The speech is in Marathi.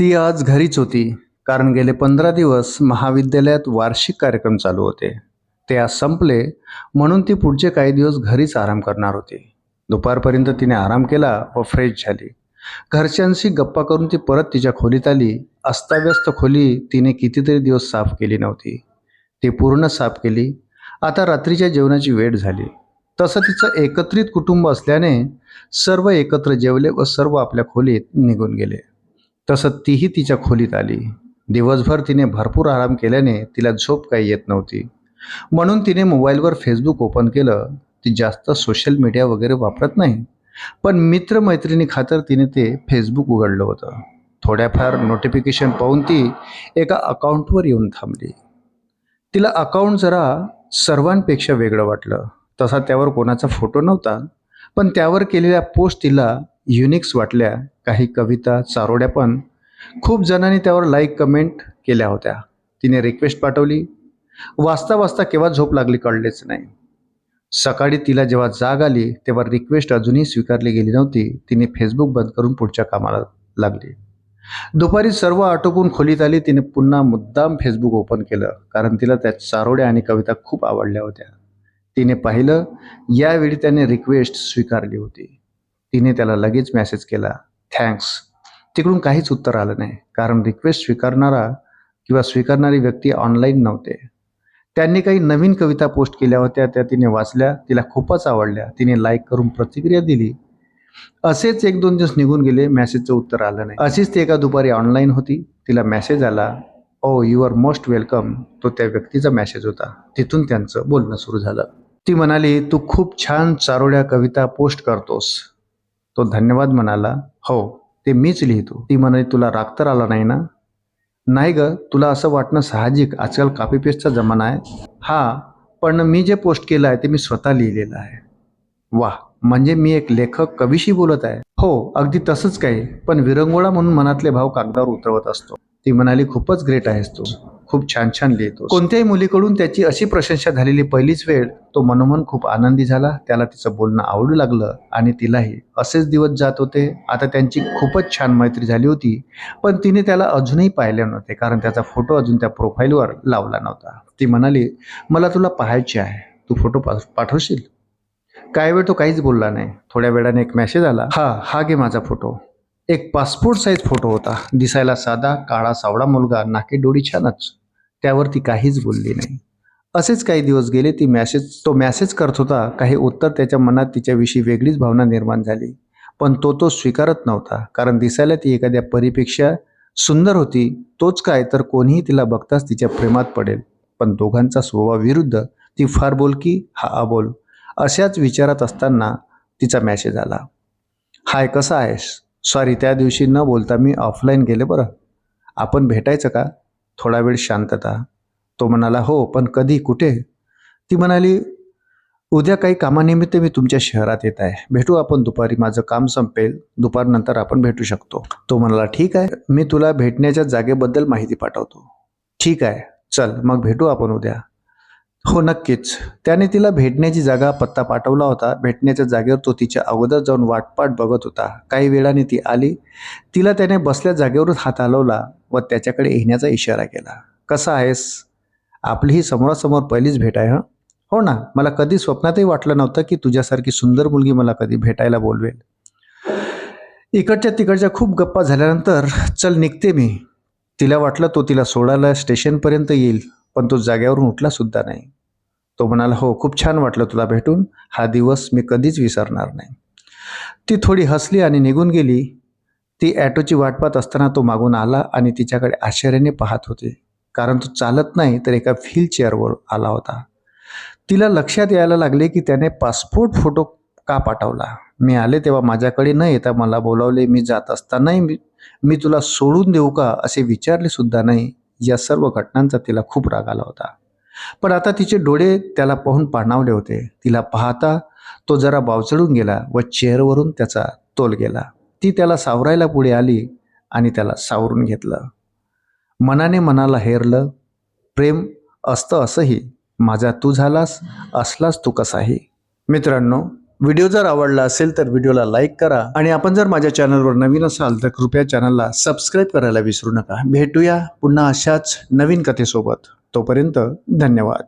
ती आज घरीच होती कारण गेले पंधरा दिवस महाविद्यालयात वार्षिक कार्यक्रम चालू होते. ते आज संपले म्हणून ती पुढचे काही दिवस घरीच आराम करणार होती. दुपारपर्यंत तिने आराम केला व फ्रेश झाली. घरच्यांशी गप्पा करून ती परत तिच्या खोलीत आली. अस्ताव्यस्त खोली तिने कितीतरी दिवस साफ केली नव्हती. ती पूर्ण साफ केली. आता रात्रीच्या जेवणाची वेळ झाली. तसं तिचं एकत्रित कुटुंब असल्याने सर्व एकत्र जेवले व सर्व आपल्या खोलीत निघून गेले. तसं तीही तिच्या खोलीत आली. दिवसभर तिने भरपूर आराम केल्याने तिला झोप काही येत नव्हती. म्हणून तिने मोबाईलवर फेसबुक ओपन केलं. ती जास्त सोशल मीडिया वगैरे वापरत नाही पण मित्रमैत्रिणी खातर तिने ते फेसबुक उघडलं होतं. थोड्याफार नोटिफिकेशन पाहून ती एका अकाउंटवर येऊन थांबली. तिला अकाउंट जरा सर्वांपेक्षा वेगळं वाटलं. तसा त्यावर कोणाचा फोटो नव्हता पण त्यावर केलेल्या पोस्ट तिला युनिक्स वाटल्या काही कविता चारोड्या पण. खूप जणांनी त्यावर लाईक कमेंट केल्या होत्या. तिने रिक्वेस्ट पाठवली. वाचता वाचता केव्हा झोप लागली कळलेच नाही. सकाळी तिला जेव्हा जाग आली तेव्हा रिक्वेस्ट अजूनही स्वीकारली गेली नव्हती. तिने फेसबुक बंद करून पुढच्या कामाला लागली. दुपारी सर्व आटोपून खोलीत आली तिने पुन्हा मुद्दाम फेसबुक ओपन केलं कारण तिला त्या चारोड्या आणि कविता खूप आवडल्या होत्या. तिने पाहिलं यावेळी त्याने रिक्वेस्ट स्वीकारली होती. तिने त्याला लगेच मेसेज केला थँक्स तिकडून काहीच उत्तर आलं नाही कारण रिक्वेस्ट स्वीकारणारा किंवा स्वीकारणारी व्यक्ती ऑनलाईन नव्हते. त्यांनी काही नवीन कविता पोस्ट केल्या होत्या त्या तिने वाचल्या तिला खूपच आवडल्या. तिने लाईक करून प्रतिक्रिया दिली. असेच एक दोन दिवस निघून गेले मेसेजचं उत्तर आलं नाही. अशीच ती एका दुपारी ऑनलाईन होती. तिला मेसेज आला oh you are most welcome तो त्या व्यक्तीचा मेसेज होता. तिथून त्यांचं बोलणं सुरू झालं. ती म्हणाली तू खूप छान चारोड्या कविता पोस्ट करतोस. तो धन्यवाद म्हणाला हो ते मीच लिहितो. ती म्हणाली तुला राग तर आला नाही ना? नाही ग तुला असं वाटणं साहजिक. आजकाल कॉपी पेस्टचा जमाना आहे. हा पण मी जे पोस्ट केलं आहे ते मी स्वतः लिहिलेलं आहे. वा म्हणजे मी एक लेखक कवीशी बोलत आहे. हो अगदी तसंच काही पण विरंगुळा म्हणून मनातले भाव कागदावर उतरवत असतो. ती म्हणाली खूपच ग्रेट आहेस तू. खूप छान छान लिहितो. कोणत्याही मुलीकडून त्याची अशी प्रशंसा झालेली पहिलीच वेळ तो मनोमन खूप आनंदी झाला. त्याला तिचं बोलणं आवडू लागलं आणि तिलाही असेच दिवस जात होते. आता त्यांची खूपच छान मैत्री झाली होती पण तिने त्याला अजूनही पाहिले नव्हते कारण त्याचा फोटो अजून त्या प्रोफाईलवर लावला नव्हता. ती म्हणाली मला तुला पाहायचे आहे. तू फोटो पा पाठवशील? काही वेळ तो काहीच बोलला नाही. थोड्या वेळाने एक मेसेज आला हा हा घे माझा फोटो. एक पासपोर्ट साईज फोटो होता. दिसायला साधा काळा सावळा मुलगा नाकी डोळी छानच. त्यावर ती काहीच बोलली नाही. असेच काही दिवस गेले ती मॅसेज तो मॅसेज करत होता. काही उत्तर त्याच्या मनात तिच्याविषयी वेगळीच भावना निर्माण झाली. पण तो तो स्वीकारत नव्हता. कारण दिसायला ती एखाद्या परीपेक्षा सुंदर होती. तोच काय तर कोणीही तिला बघताच तिच्या प्रेमात पडेल. पण दोघांचा स्वभाव विरुद्ध ती फार बोलकी हा अबोल. अशाच विचारात असताना तिचा मॅसेज आला. हाय कसा आहेस? सॉरी त्या दिवशी न बोलता मी ऑफलाईन गेले बरं. आपण भेटायचं का? थोडा वेळ शांतता. तो म्हणाला हो पण कधी? कुठे? ती म्हणाली उद्या काही कामानिमित्त मी तुमच्या शहरात येत आहे. भेटू आपण दुपारी. माझं काम संपेल. दुपारनंतर आपण भेटू शकतो. तो म्हणाला ठीक आहे. मी तुला भेटण्याच्या जागेबद्दल माहिती पाठवतो. ठीक आहे. चल मग भेटू आपण उद्या. हो नक्कीच. त्याने तिला भेटण्याची जागा पत्ता पाठवला होता. भेटण्याच्या जागेवर तो तिच्या अगोदर जाऊन वाटपाट बघत होता. काही वेळाने ती आली. तिला त्याने बसल्या जागेवरच हात हलवला व त्याच्याकडे येण्याचा इशारा केला. कसा आहेस? आपली ही समोरासमोर पहिलीच भेट आहे हं? हो ना. मला कधी स्वप्नातही वाटलं नव्हतं की तुझ्यासारखी सुंदर मुलगी मला कधी भेटायला बोलवेल. इकडच्या तिकडच्या खूप गप्पा झाल्यानंतर चल निघते मी. तिला वाटलं तो तिला सोडायला स्टेशनपर्यंत येईल. पण तो जाग्यावरून उठला सुद्धा नाही. तो म्हणाला हो खूप छान वाटलं तुला भेटून. हा दिवस मी कधीच विसरणार नाही. ती थोडी हसली आणि निघून गेली. ती ॲटोची वाट पाहत असताना तो मागून आला आणि तिच्याकडे आश्चर्याने पाहत होते. कारण तो चालत नाही तर एका व्हील चेअरवर आला होता. तिला लक्षात यायला लागले की त्याने पासपोर्ट फोटो का पाठवला? मी आले तेव्हा माझ्याकडे न येता मला बोलावले मी जात असतानाही मी मी तुला सोडून देऊ का? असे विचारले सुद्धा नाही. या सर्व घटनांचा तिला खूप राग आला होता. पण आता तिचे डोळे त्याला पाहून पाणावले होते. तिला पाहता तो जरा बावचळून गेला व चेअरवरून त्याचा तोल गेला. ती त्याला सावरायला पुढे आली आणि त्याला सावरून घेतलं. मनाने मनाला हेरलं प्रेम असतं असंही. माझा तू झालास असलास तू कसाही. मित्रांनो व्हिडिओ जर आवडला असेल तर व्हिडिओला लाईक करा आणि आपण जर माझ्या चॅनलवर नवीन असाल तर कृपया चॅनलला सबस्क्राईब करायला विसरू नका. भेटूया पुन्हा अशाच नवीन कथेसोबत. तोपर्यंत धन्यवाद.